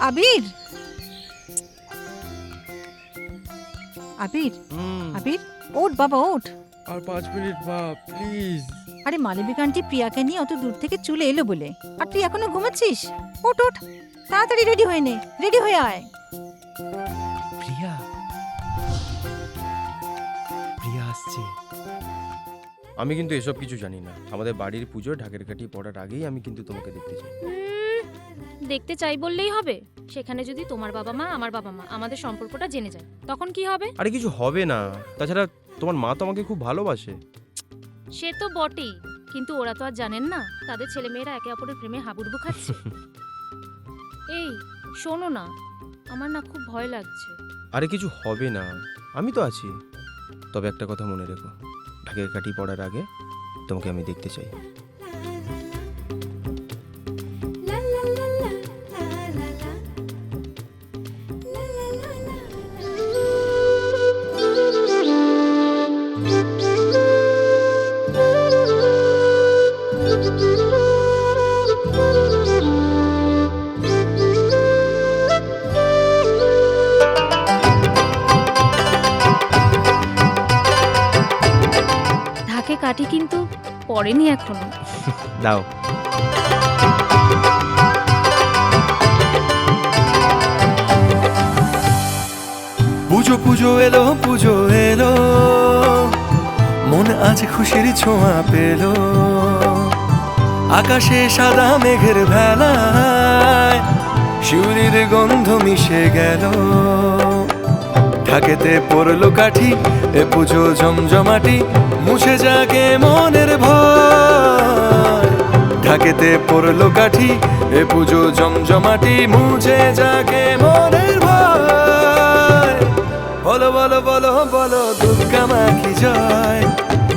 আবির? আবির? আবির? ওঠ বাবা ওঠ। আর পাঁচ মিনিট মা প্লিজ। আরে মালবিকা আন্টি প্রিয়াকে নিয়ে অত দূর থেকে চলে এলো বলে। আর তুই এখনও ঘুমাচ্ছিস? ওঠ ওঠ। তাড়াতাড়ি রেডি হয়ে নে রেডি হয়ে আয়। প্রিয়া। প্রিয়া আসছে। আমি কিন্তু এসব কিছু জানি না। আমাদের বাড়ির পুজো ঢাকের কাঠি পড়ার আগেই আমি কিন্তু তোমাকে দেখতে চাই। দেখতে চাই বললেই হবে। সেখানে যদি তোমার বাবা মা আমার বাবা মা আমাদের সম্পর্কটা জেনে যায় তখন কি হবে? আরে কিছু হবে না। তাছাড়া তোমার মা তো আমাকে খুব ভালোবাসে। সে তো বটেই কিন্তু ওরা তো আর জানেন না তাদের ছেলেমেয়েরা একে অপরের প্রেমে হাবুডুবু খাচ্ছে। এই শোনো না আমার না খুব ভয় লাগছে। আরে কিছু হবে না আমি তো আছি। তবে একটা কথা মনে রেখো ঢাকের কাঠি পড়ার আগে তোমাকে আমি দেখতে চাই। কাটি কিন্তু পড়েনি এখনও। দাও। পুজো পুজো এলো পুজো এলো। মন আজ খুশির ছোঁয়া পেল। আকাশে সাদা মেঘের ভেলায় শিউরির গন্ধ মিশে গেল। ঢাকেতে পড়ল কাঠি এ পুজো জমজমাটি মুছে যাকে মনের ভয় ঢাকেতে পড়ল কাঠি এ পুজো জমজমাটি মুছে যাকে মনের ভয় বলো বলো বলো বলো দুর্গা মা কি জয়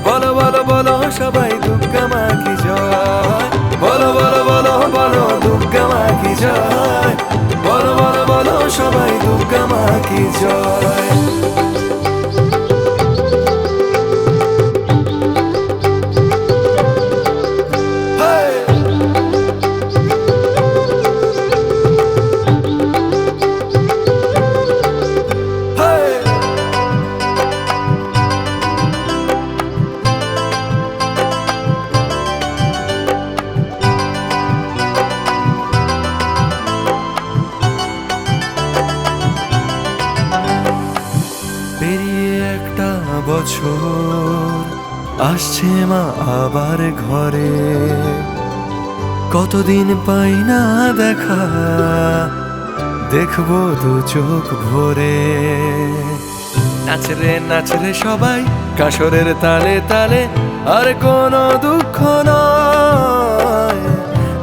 বলো বলো বলো সবাই দুর্গা মা কি জয় বলো বলো বলো বলো দুর্গা মা কি জয় বলো বলো বলো সবাই দুর্গা মা কি জয় বছর আসছে মা আবার ঘরে। কতদিন পাই না দেখা, দেখব দু চোখ ভরে। নাচরে নাচরে সবাই কাসরের তালে তালে, আর কোনো দুঃখ নয়।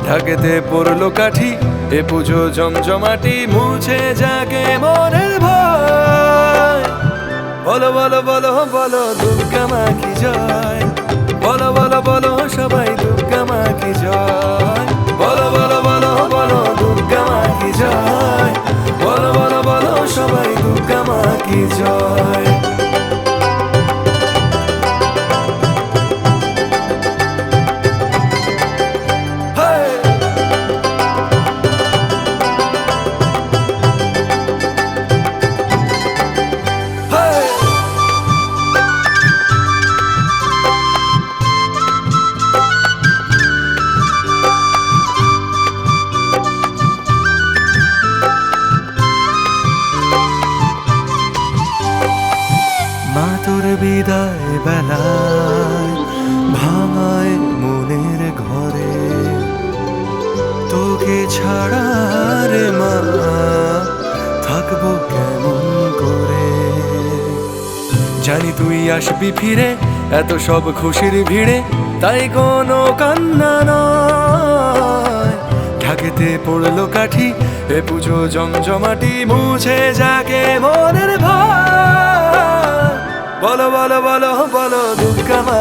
ঢাকেতে পড়ল কাঠি, এ পুজো জমজমাটি মুছে যাকে মনের ভয় বলো বলো বলো বলো দুর্গা মা কি জয় বলো বলো বলো সবাই দুর্গা মা কি জয় বলো বলো বলো বলো দুর্গা মা কি জয় বলো বলো বলো সবাই দুর্গা মা কি জয় বিদায় বেলায় ভাঙায় মনের ঘরে। তোকে ছাড়া রে মা, থাকব কেমন করে? জানি তুই আসবি ফিরে, এত সব খুশির ভিড়ে, তাই কোনো কান্না নয়। ঢাকেতে পড়ল কাঠি, এ পুজো জমজমাটি মুছে যাকে মনের ভয় বলো বলো বলো বলো দুর্গা মা